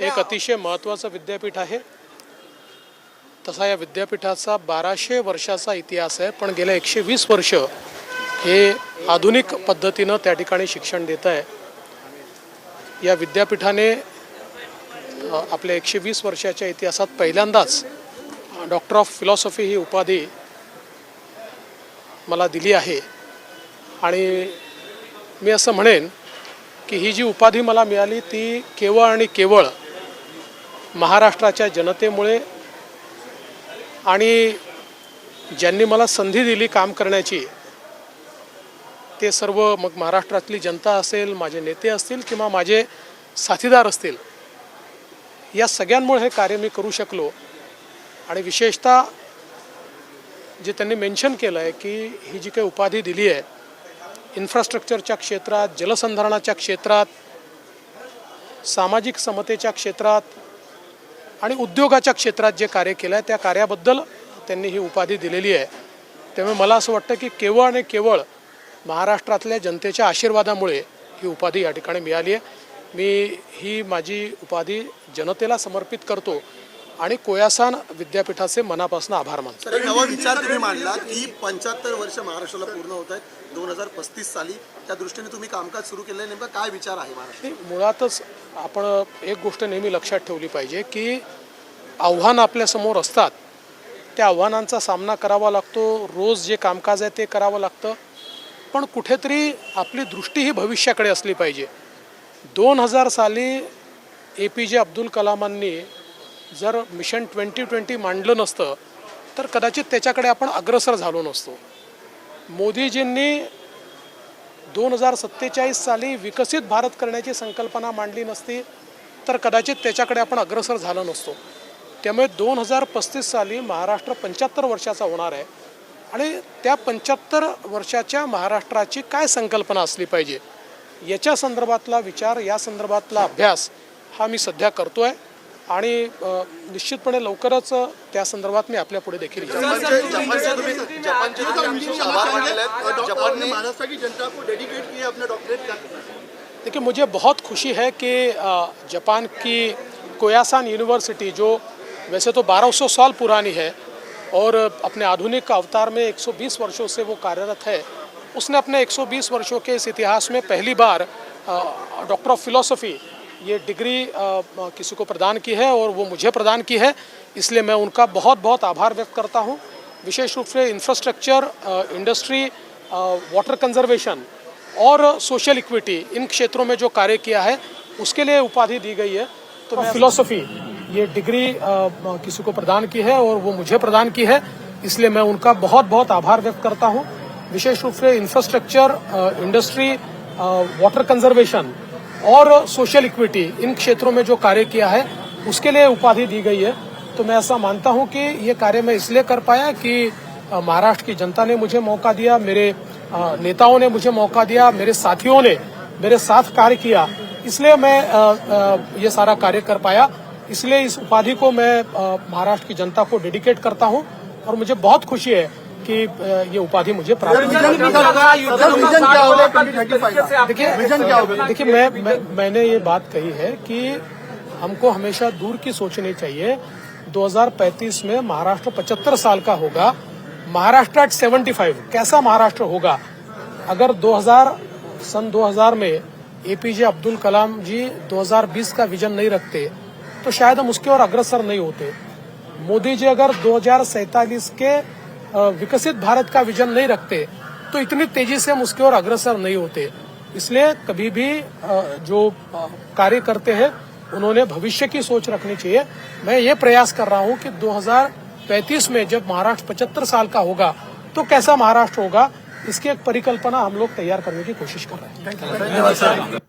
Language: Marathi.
एक अतिशय महत्त्वाचं विद्यापीठ आहे. तसा या विद्यापीठाचा बाराशे वर्षाचा इतिहास आहे पण गेल्या एकशे वीस वर्ष हे आधुनिक पद्धतीनं त्या ठिकाणी शिक्षण देत आहे. या विद्यापीठाने आपल्या एकशे वीस वर्षाच्या इतिहासात पहिल्यांदाच डॉक्टर ऑफ फिलॉसॉफी ही उपाधी मला दिली आहे. आणि मी असं म्हणेन की ही जी उपाधी मला मिळाली ती केवळ आणि केवळ महाराष्ट्राच्या जनतेमुळे आणि ज्यांनी मला संधी दिली काम करण्याची ते सर्व मग महाराष्ट्रातली जनता असेल माझे नेते असतील किंवा माझे साथीदार असतील या सगळ्यांमुळे हे कार्य मी करू शकलो. आणि विशेषतः जे त्यांनी मेन्शन केलं आहे की ही जी काही उपाधी दिली आहे इन्फ्रास्ट्रक्चरच्या क्षेत्रात जलसंधारणाच्या क्षेत्रात सामाजिक समतेच्या क्षेत्रात आणि उद्योगाच्या क्षेत्रात जे कार्य केलं आहे त्या कार्याबद्दल त्यांनी ही उपाधी दिलेली आहे. त्यामुळे मला असं वाटतं की केवळ आणि केवळ महाराष्ट्रातल्या जनतेच्या आशीर्वादामुळे ही उपाधी या ठिकाणी मिळाली आहे. मी ही माझी उपाधी जनतेला समर्पित करतो आणि कोयासान विद्यापीठाचे मनापासून आभार मानतो. नवा विचार तुम्ही मांडला की पंच्याहत्तर वर्ष महाराष्ट्राला पूर्ण होत आहेत. दोन हजार पस्तीस साली त्या दृष्टीने तुम्ही कामकाज सुरू केलं नेमका काय विचार आहे महाराष्ट्र मुळातच आपण एक गोष्ट नेहमी लक्षात ठेवली पाहिजे की आव्हान आपल्यासमोर असतात. त्या आव्हानांचा सामना करावा लागतो. रोज जे कामकाज आहे ते करावं लागतं. पण कुठेतरी आपली दृष्टी ही भविष्याकडे असली पाहिजे. दोन हजार साली ए पी जे अब्दुल कलामांनी जर मिशन ट्वेंटी ट्वेंटी मांडलं नसतं तर कदाचित त्याच्याकडे आपण अग्रसर झालो नसतो. मोदीजींनी दोन हजार सत्तेचाळीस साली विकसित भारत करण्याची संकल्पना मांडली नसती तर कदाचित त्याच्याकडे आपण अग्रसर झालो नसतो. त्यामुळे दोन हजार पस्तीस साली महाराष्ट्र पंच्याहत्तर वर्षाचा होणार आहे आणि त्या पंच्याहत्तर वर्षाच्या महाराष्ट्राची काय संकल्पना असली पाहिजे याच्या संदर्भातला विचार या संदर्भातला अभ्यास हा मी सध्या करतो आहे आणि अ, निश्चितपणे लवकरच त्या संदर्भात मी आपल्या पुढे देखील अपने डॉक्टरेट का देखिए मुझे बहुत खुशी है कि जापान की कोयासान यूनिवर्सिटी जो वैसे तो 1200 साल पुरानी है और अपने आधुनिक अवतार में 120 वर्षों से वो कार्यरत है उसने अपने 120 वर्षों के इस इतिहास में पहली बार डॉक्टर ऑफ़ फिलोसफी ये डिग्री किसी को प्रदान की है और वो मुझे प्रदान की है, इसलिए मैं उनका बहुत बहुत आभार व्यक्त करता हूँ। विशेष रूप से इंफ्रास्ट्रक्चर इंडस्ट्री वाटर कंजर्वेशन और सोशल इक्विटी इन क्षेत्रों में जो कार्य किया है, उसके लिए उपाधि दी गई है। तो फिलोसफी ये डिग्री किसी को प्रदान की है और वो मुझे प्रदान की है, इसलिए मैं उनका बहुत बहुत आभार व्यक्त करता हूँ। विशेष रूप से इंफ्रास्ट्रक्चर इंडस्ट्री वाटर कंजर्वेशन और सोशल इक्विटी इन क्षेत्रों में जो कार्य किया है, उसके लिए उपाधि दी गई है। तो मैं ऐसा मानता हूँ कि ये कार्य मैं इसलिए कर पाया कि महाराष्ट्र की जनता ने मुझे मौका दिया, मेरे नेताओं ने मुझे मौका दिया, मेरे साथियों ने मेरे साथ कार्य किया। इसलिए मैं ये सारा कार्य कर पाया। इसलिए इस उपाधि को मैं महाराष्ट्र की जनता को डेडिकेट करता हूँ और मुझे बहुत खुशी है कि ये उपाधि मुझे प्राप्त देखिए विजन क्या होगा? देखिए मैं, मैंने ये बात कही है कि हमको हमेशा दूर की सोचनी चाहिए। 2035 में महाराष्ट्र 75 साल का होगा। महाराष्ट्र एट 75 कैसा महाराष्ट्र होगा? अगर 2000 सन 2000 में एपीजे अब्दुल कलाम जी 2020 का विजन नहीं रखते तो शायद हम उसके और अग्रसर नहीं होते। मोदी जी अगर दो के विकसित भारत का विजन नहीं रखते तो इतनी तेज़ी से हम उसकी ओर अग्रसर नहीं होते। इसलिए कभी भी जो कार्य करते हैं, उन्होंने भविष्य की सोच रखनी चाहिए। मैं ये प्रयास कर रहा हूँ कि 2035 में जब महाराष्ट्र 75 साल का होगा तो कैसा महाराष्ट्र होगा, इसकी एक परिकल्पना हम लोग तैयार करने की कोशिश कर रहे हैं।